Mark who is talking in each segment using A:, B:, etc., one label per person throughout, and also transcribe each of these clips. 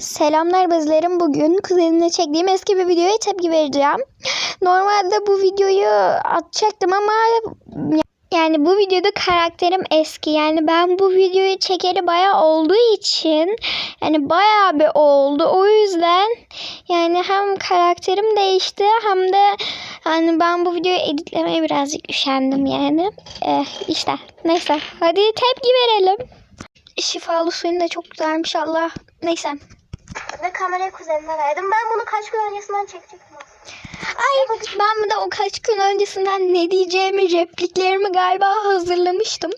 A: Selamlar bezlerim. Bugün kuzenimle çektiğim eski bir videoya tepki vereceğim. Normalde bu videoyu atacaktım ama yani bu videoda karakterim eski. Yani ben bu videoyu çekeli bayağı olduğu için yani bayağı bir oldu. O yüzden yani hem karakterim değişti hem de yani ben bu videoyu editlemeye birazcık üşendim yani. Eh, işte neyse hadi tepki verelim. Şifalı suyun da çok güzelmiş Allah. Neyse.
B: Ve kamerayı kuzenime verdim. Ben bunu kaç gün öncesinden çekecektim.
A: Ay ben de o kaç gün öncesinden ne diyeceğimi repliklerimi galiba hazırlamıştım.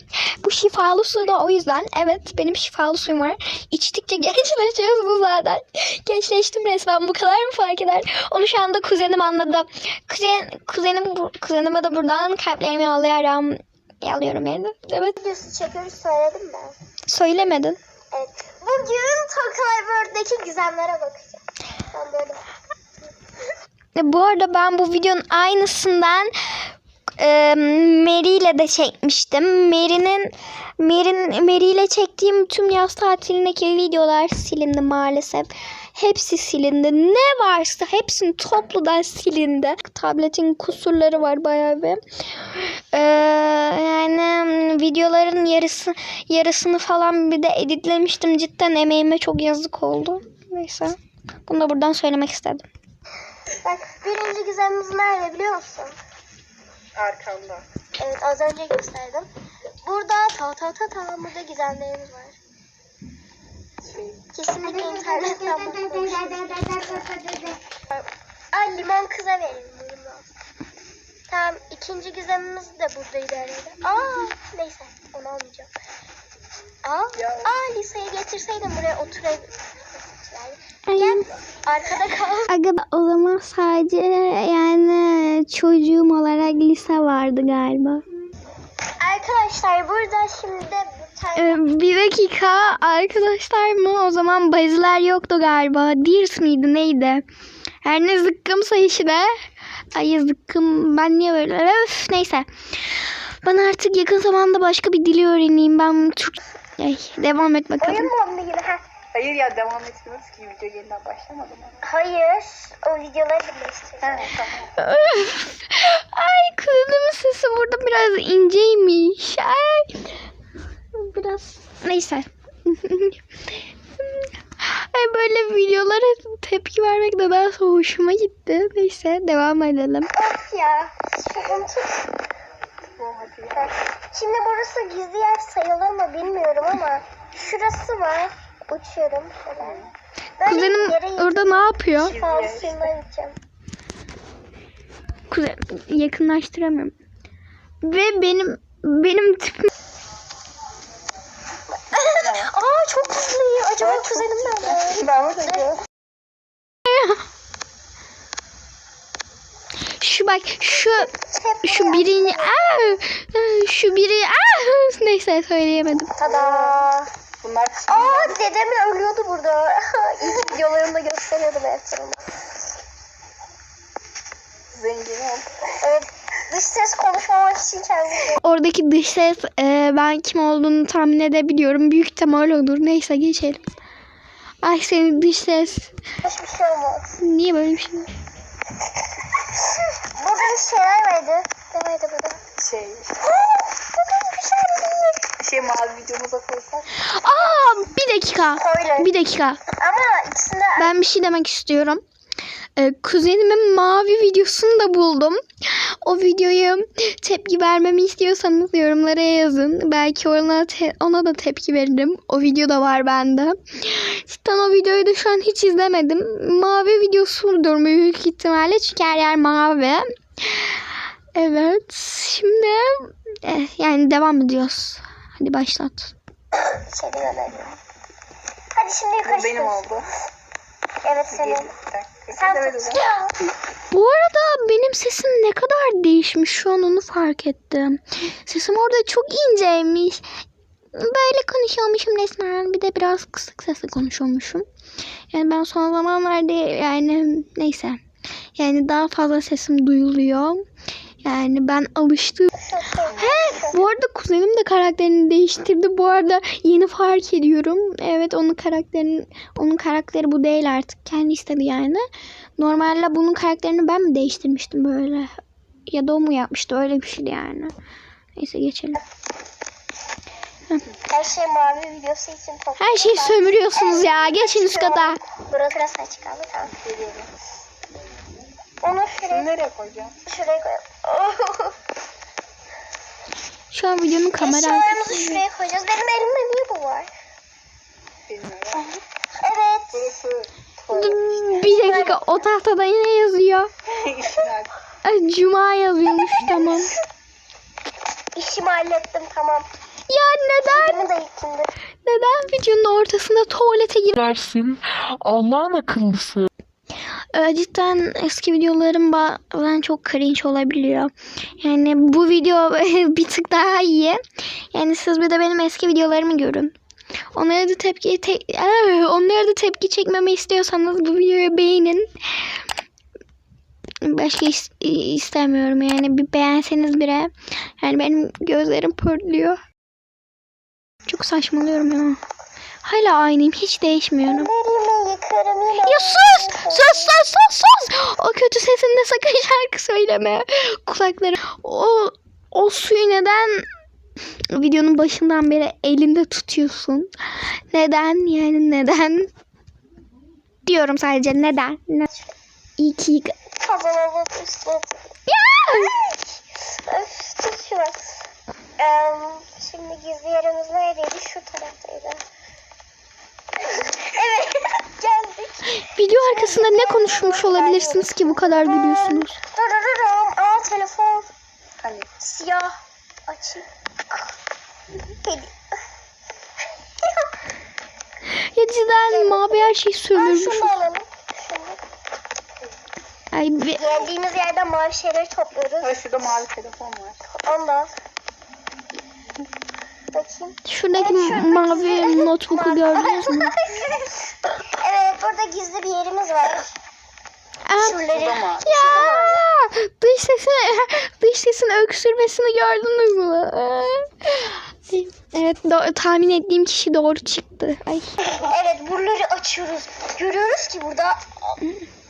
A: Bu şifalı su da o yüzden. Evet benim şifalı suyum var. İçtikçe gençleşiyoruz bu zaten. Gençleştim resmen bu kadar mı fark eder? Onu şu anda kuzenim anladı. Kuzen, kuzenim, kuzenime de buradan kalplerimi yolluyorum. Yolluyorum yani. Evet.
B: Videosu çekiyoruz söyledim mi?
A: Söylemedin.
B: Evet. Bugün Tokyo World'daki gizemlere bakacağım. Ben böyle.
A: E, Bu arada ben bu videonun aynısından e, Mary ile de çekmiştim. Mary'nin Mary'nin Mary ile çektiğim tüm yaz tatilindeki videolar silindi maalesef. Hepsi silindi. Ne varsa hepsini topludan silindi. Tabletin kusurları var bayağı bir. E, yani videoların yarısı yarısını falan bir de editlemiştim. Cidden emeğime çok yazık oldu. Neyse. Bunu da buradan söylemek istedim.
B: Bak birinci gizemimiz nerede biliyor musun?
C: Arkanda.
B: Evet az önce gösterdim. Burada ta ta ta ta burada gizemlerimiz var. Kesinlikle internetten bakmamıştım. Ay limon kıza verelim bunu. Tamam ikinci gizemimiz de buradaydı herhalde. Aa neyse onu almayacağım. Aa,
C: Ya.
B: aa Lisa'yı getirseydim buraya oturabilirdim. Gel arkada kal.
A: Aga o zaman sadece yani çocuğum olarak lise vardı galiba.
B: Arkadaşlar burada şimdi
A: Ee, bir dakika arkadaşlar mı? O zaman baziler yoktu galiba. Dirs miydi neydi? Her ne zıkkımsa işte. Ay zıkkım ben niye böyle? Öf neyse. Ben artık yakın zamanda başka bir dili öğreneyim. Ben Türk... Ay, devam et bakalım.
B: oyun mu onunla.
C: Hayır ya devam etmiyoruz ki video yeniden başlamadı mı?
B: Hayır o videoları birleştireceğim.
C: He tamam.
A: Ay kızımın sesi burada biraz inceymiş. Ay. Biraz neyse. Ay böyle videolara tepki vermek de daha hoşuma gitti. Neyse devam edelim.
B: Of ya sıkıntı.
C: Hadi.
B: Ha. Şimdi burası gizli yer sayılır mı bilmiyorum ama şurası var. Uçuyorum. Böyle
A: Kuzenim orada ne yapıyor? Kuzen yakınlaştıramıyorum. Ve benim benim tipim
B: Acaba kuzenim nerede?
C: Ben buradayım.
A: şu bak şu şu birinci Aa, şu biri Aa, neyse söyleyemedim.
B: Tada.
C: Bunlar
B: Aa dedem ölüyordu burada. İlk videolarımda gösteriyordu hep bunu.
C: zengin oldu.
B: Evet. Dış ses konuşmamak için kendimi
A: Oradaki dış ses e, ben kim olduğunu tahmin edebiliyorum. Büyük ihtimal olur. Neyse geçelim. Ay senin dış ses.
B: hiçbir şey olmaz.
A: Niye böyle bir şey?
B: Burada bir şeyler vardı. Ne vardı burada?
C: Şey,
B: şey
C: şey mavi videomuza koysak.
A: Aa bir dakika.
B: Söyle.
A: Bir dakika.
B: Ama ikisinde
A: Ben bir şey demek istiyorum. Ee, kuzenimin mavi videosunu da buldum. O videoyu tepki vermemi istiyorsanız yorumlara yazın. Belki ona, te- ona da tepki veririm. O video da var bende. Cidden o videoyu da şu an hiç izlemedim. Mavi videosudur büyük ihtimalle. Çünkü her yer mavi. Evet. Şimdi eh, yani devam ediyoruz. Hadi başlat.
B: Hadi şimdi yukarı
C: Bu benim
B: çıkıyoruz.
C: oldu.
B: Evet senin. Sen
C: evet.
A: Bu arada benim sesim ne kadar değişmiş şu an onu fark ettim. Sesim orada çok inceymiş. Böyle konuşuyormuşum resmen. Bir de biraz kısık sesle konuşuyormuşum. Yani ben son zamanlarda yani neyse. Yani daha fazla sesim duyuluyor. Yani ben alıştım. He, bu arada kuzenim de karakterini değiştirdi. Bu arada yeni fark ediyorum. Evet onun karakterini onun karakteri bu değil artık. Kendi istedi yani. Normalde bunun karakterini ben mi değiştirmiştim böyle? Ya da o mu yapmıştı? Öyle bir şeydi yani. Neyse geçelim.
B: Her şey mavi videosu için toplu.
A: Her şeyi sömürüyorsunuz ya. Geçin üst kata.
B: Burası biraz saç kaldı tamam. Onu şuraya,
C: nereye koyacağım?
B: şuraya koyalım.
A: Şu an videonun kamera
B: Eşyalarımızı
A: arkası.
B: şuraya koyacağız. Benim elimde niye bu var?
C: Bilmiyorum.
B: Evet.
C: Burası
A: Dur,
C: tuvalet.
A: Bir dakika o tahtada ne yazıyor? Cuma yazıyormuş tamam.
B: İşimi hallettim tamam.
A: Ya neden?
B: De.
A: Neden videonun ortasında tuvalete gir?
D: dersin. Allah'ın akıllısı.
A: Ee, cidden eski videolarım bazen çok cringe olabiliyor. Yani bu video bir tık daha iyi. Yani siz bir de benim eski videolarımı görün. Onlara da tepki te onlara da tepki çekmemi istiyorsanız bu videoyu beğenin. Başka is- istemiyorum yani bir beğenseniz bile. Yani benim gözlerim pörtlüyor. Çok saçmalıyorum ya. Hala aynıyım hiç değişmiyorum. Ya sus! Sus sus sus sus! O kötü sesinde sakın şarkı söyleme. Kulakları... O, o suyu neden videonun başından beri elinde tutuyorsun? Neden? Yani neden? Diyorum sadece neden? Ne? İyi ki yıka-
B: Kazanalım üstüne.
A: Ya!
B: Öf tut şunu. Eee, şimdi gizli yerimiz neredeydi? Şu taraftaydı. Evet geldik.
A: Video arkasında ne konuşmuş olabilirsiniz ki bu kadar gülüyorsunuz?
B: Dururum. Aa telefon.
C: Hani
B: Siyah. Açayım. Hadi.
A: Ya cidden mavi her şeyi sömürmüş.
B: şunu alalım.
A: Ay bir...
B: Geldiğimiz yerden mavi şeyleri topluyoruz.
C: Ay, şurada mavi telefon var.
B: Ondan. Bakayım.
A: Şuradaki
B: Evet, şurada
A: mavi
B: gizli-
A: notebook'u gördünüz mü?
B: evet burada gizli bir yerimiz var.
A: Aa,
B: Şuraları.
A: Ya dış sesin dış sesin öksürmesini gördünüz mü? Evet do- tahmin ettiğim kişi doğru çıktı. Ay.
B: Evet buraları açıyoruz. Görüyoruz ki burada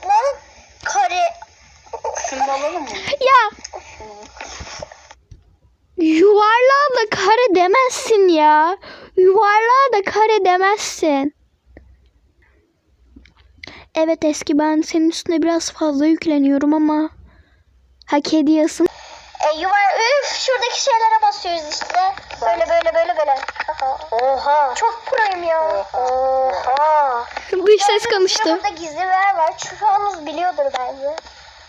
B: lan kare
C: Şunu alalım mı?
A: Ya
C: Şunu.
A: yuvarlağa da kare demezsin ya. Yuvarlağa da kare demezsin. Evet eski ben senin üstüne biraz fazla yükleniyorum ama hak ediyorsun.
B: e, yuvar üf şuradaki şeylere basıyoruz işte. Böyle böyle böyle böyle. Oha. Çok proyum ya. Oha.
A: Dış ses konuştu.
B: Burada gizli bir yer var. Çoğunuz biliyordur bence.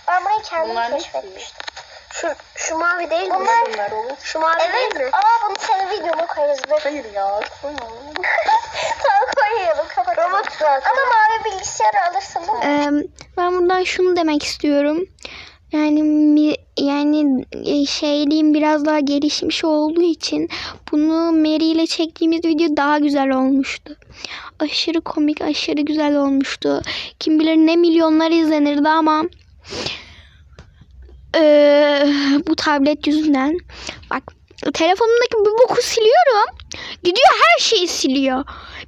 B: Ben burayı kendim keşfetmiştim. Şu, şu mavi değil mi?
C: Bunlar, bunlar olur.
B: Şu mavi
C: Evet.
B: değil mi? Aa bunu senin videona koyarız. Dur.
C: Hayır ya. Koyma.
B: tamam koyalım kapatalım. Robot zaten. Ama mavi bilgisayarı alırsın değil mi?
A: Eee, ben buradan şunu demek istiyorum. Yani yani e, şeyliğim biraz daha gelişmiş olduğu için bunu Mary ile çektiğimiz video daha güzel olmuştu. Aşırı komik, aşırı güzel olmuştu. Kim bilir ne milyonlar izlenirdi ama eee, bu tablet yüzünden bak telefonumdaki bir boku siliyorum. Gidiyor her şeyi siliyor.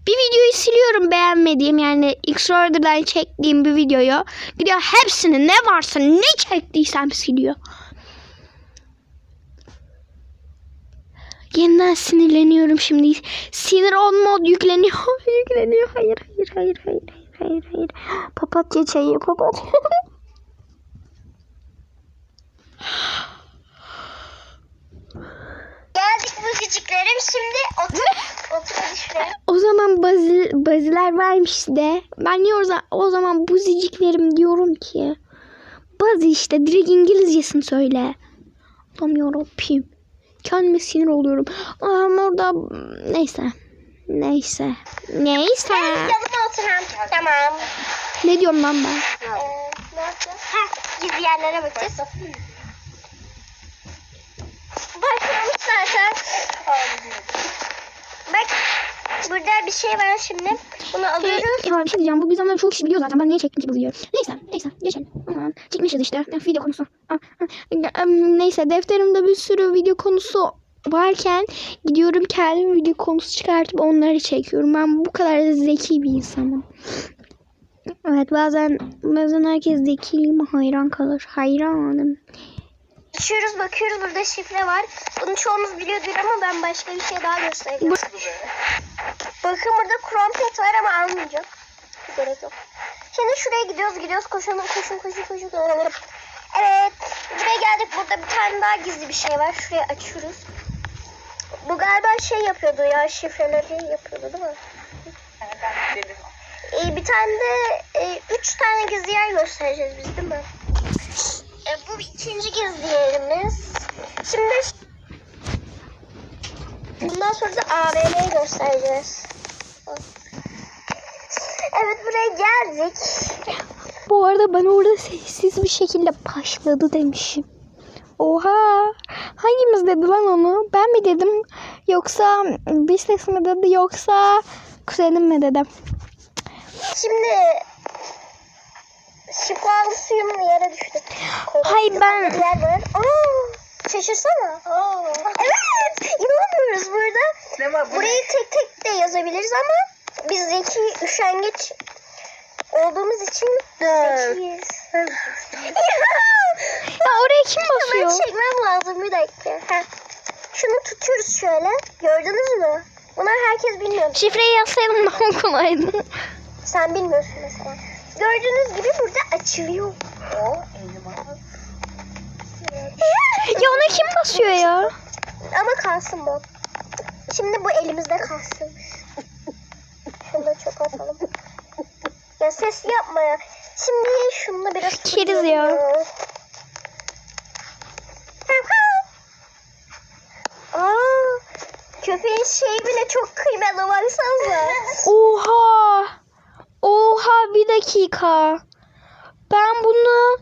A: Bir videoyu siliyorum beğenmediğim yani X-Order'dan çektiğim bir videoyu. Gidiyor hepsini ne varsa ne çektiysem siliyor. Yeniden sinirleniyorum şimdi. Sinir on mod yükleniyor. yükleniyor. Hayır hayır hayır hayır hayır hayır. Papatya çayı papatya.
B: Geldik müziciklerim. Şimdi otur.
A: O zaman bazı, bazılar varmış de. Ben niye o zaman, o zaman buziciklerim diyorum ki. Bazı işte direkt İngilizcesini söyle. Adam yarabbim. Kendime sinir oluyorum. Ama orada neyse. Neyse. Neyse.
B: Yanıma otur hem. Tamam.
A: Ne diyorum lan ben?
B: Ee, ne yapacağız? Heh, gizli yerlere bakacağız. Başlamış zaten. Bak. Burada bir şey var şimdi. Bunu alıyoruz.
A: Ya bir şey diyeceğim. Bu gizemleri çok kişi biliyor zaten. Ben niye çektim ki bu videoyu? Neyse. Neyse. Geçelim. Aman, Çekmişiz işte. Video konusu. Neyse. Defterimde bir sürü video konusu varken gidiyorum kendim video konusu çıkartıp onları çekiyorum. Ben bu kadar zeki bir insanım. Evet bazen bazen herkes zekiliğime hayran kalır. Hayranım.
B: Açıyoruz bakıyoruz burada şifre var. Bunu çoğunuz biliyordur ama ben başka bir şey daha göstereyim. Bakın burada krompet var ama almayacak. Gerek yok. Şimdi şuraya gidiyoruz gidiyoruz koşun koşun koşun koşun. Evet buraya geldik burada bir tane daha gizli bir şey var. Şurayı açıyoruz. Bu galiba şey yapıyordu ya şifreleri yapıyordu değil mi?
C: Yani ben dedim.
B: Ee, bir tane de e, üç tane gizli yer göstereceğiz biz değil mi? E, bu ikinci gizli yerimiz. Şimdi bundan sonra da AVM'yi göstereceğiz. Evet buraya geldik.
A: Bu arada ben orada sessiz bir şekilde başladı demişim. Oha! Hangimiz dedi lan onu? Ben mi dedim? Yoksa bir ses mi dedi? Yoksa kuzenim mi dedi?
B: Şimdi şifalı suyum yere düştü.
A: Hayır, ben-
B: var. Aa, şaşırsana. Aa. Evet inanmıyoruz burada.
C: Ne var bu?
B: Burayı tek tek de yazabiliriz ama biz zeki üşengeç olduğumuz için zekiyiz.
A: Ya oraya kim basıyor?
B: çekmem lazım bir dakika. Heh. Şunu tutuyoruz şöyle. Gördünüz mü? Bunlar herkes bilmiyor.
A: Şifreyi yazsaydım daha kolaydı.
B: Sen bilmiyorsun. Gördüğünüz gibi burada açılıyor.
C: O
A: ya ona kim basıyor ya?
B: Ama kalsın bu. Şimdi bu elimizde kalsın. Şunu da çok atalım. Ya ses yapma ya. Şimdi şunu da biraz
A: Keriz ya.
B: Aa, köpeğin şeyi bile çok kıymetli baksanıza.
A: Oha! Oha bir dakika. Ben bunu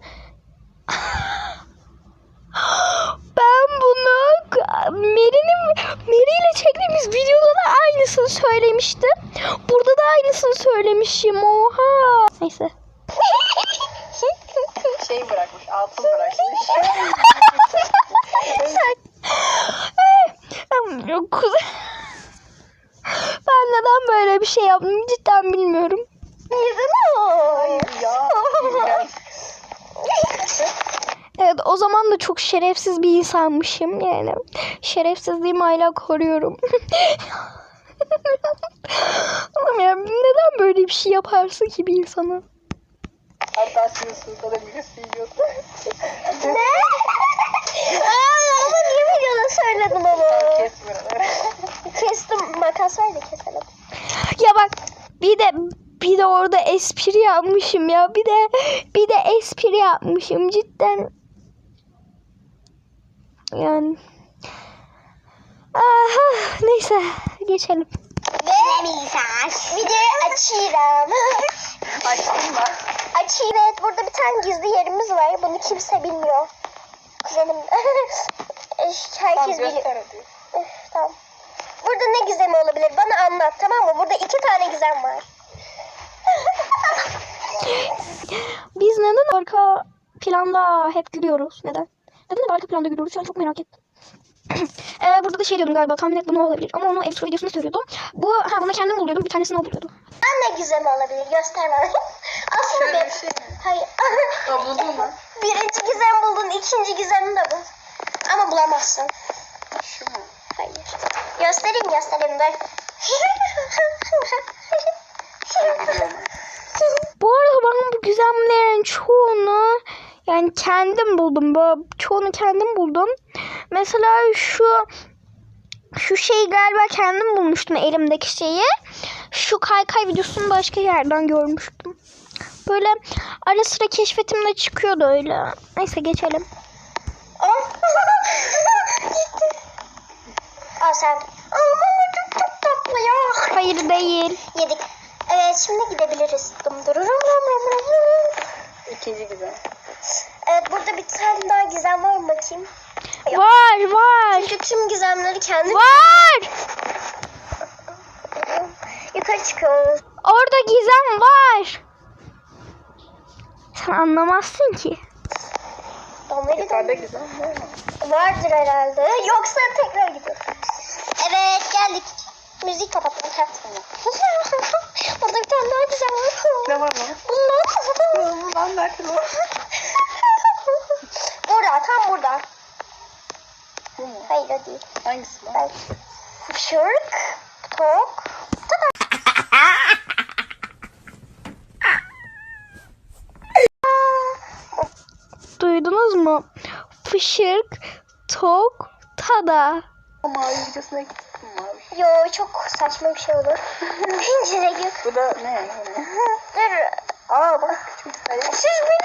A: ben bunu Meri'nin Meri ile çektiğimiz videoda da aynısını söylemiştim. Burada da aynısını söylemişim. Oha. Neyse.
C: Şey bırakmış, altın bırakmış.
A: Kuzen. Ben neden böyle bir şey yaptım cidden bilmiyorum.
C: Hayır ya.
A: Evet o zaman da çok şerefsiz bir insanmışım yani. Şerefsizliğimi hala koruyorum. Oğlum ya neden böyle bir şey yaparsın ki bir insana?
C: Hatta sizin sınıfta da birisi yiyordu.
B: ne? Aa, ama niye videoda söyledin onu?
C: Kes buraları.
B: Kestim makas var da keselim.
A: Ya bak bir de bir de orada espri yapmışım ya. Bir de bir de espri yapmışım cidden. Yani. Aha, neyse geçelim.
B: Ve misal. Videoyu açıyorum.
C: Açtın mı?
B: Açayım. Evet burada bir tane gizli yerimiz var. Bunu kimse bilmiyor. Kuzenim.
C: Tamam
B: Herkes biliyor. tamam. Burada ne gizemi olabilir? Bana anlat tamam mı? Burada iki tane gizem var.
A: Biz neden arka planda hep gülüyoruz? Neden? Neden hep arka planda gülüyoruz? Şu an çok merak ettim. ee, burada da şey diyordum galiba tahmin et bu ne olabilir. Ama onu Ebru videosunda söylüyordum. Bu ha bunu kendim buluyordum. Bir tanesini o buluyordu.
B: Ben ne gizemi olabilir? Göster bana. Aslında
C: Şöyle bir şey?
B: Hayır.
C: Ha buldun mu?
B: Birinci gizem buldun, ikinci gizemi de bul. Ama bulamazsın.
C: Şu mu?
B: Hayır. Göstereyim göstereyim dur.
A: Bu arada ben bu gizemlerin çoğunu yani kendim buldum. Bu çoğunu kendim buldum. Mesela şu şu şeyi galiba kendim bulmuştum elimdeki şeyi. Şu kaykay videosunu başka yerden görmüştüm. Böyle ara sıra keşfetimde çıkıyordu öyle. Neyse geçelim.
B: Al sen. Aman çok çok tatlı ya.
A: Hayır değil.
B: Yedik. Evet şimdi gidebiliriz. Dum dururum rum rum rum rum.
C: İkinci güzel.
B: Evet burada bir tane daha gizem var mı bakayım?
A: Var var.
B: Çünkü tüm gizemleri kendim
A: Var.
B: yukarı çıkıyoruz.
A: Orada gizem var. Sen anlamazsın ki.
C: Yukarıda güzel değil mi?
B: vardır herhalde. Yoksa tekrar gidiyoruz. Evet geldik. Müzik kapatmak. Burada bir tane daha güzel var.
C: Ne var lan?
B: Bundan.
C: Lan belki lan.
B: burada tam burada.
C: Bu mu?
B: Hayır o değil.
C: Hangisi lan?
B: Ben şırk, tok,
A: Duydunuz mu? Fışırk, tok, tada.
C: Mavi videosuna mavi.
B: Yo çok saçma bir şey olur. Pencere gök.
C: Bu da ne?
B: Dur.
C: Aa bak küçük bir
B: Siz mekanıma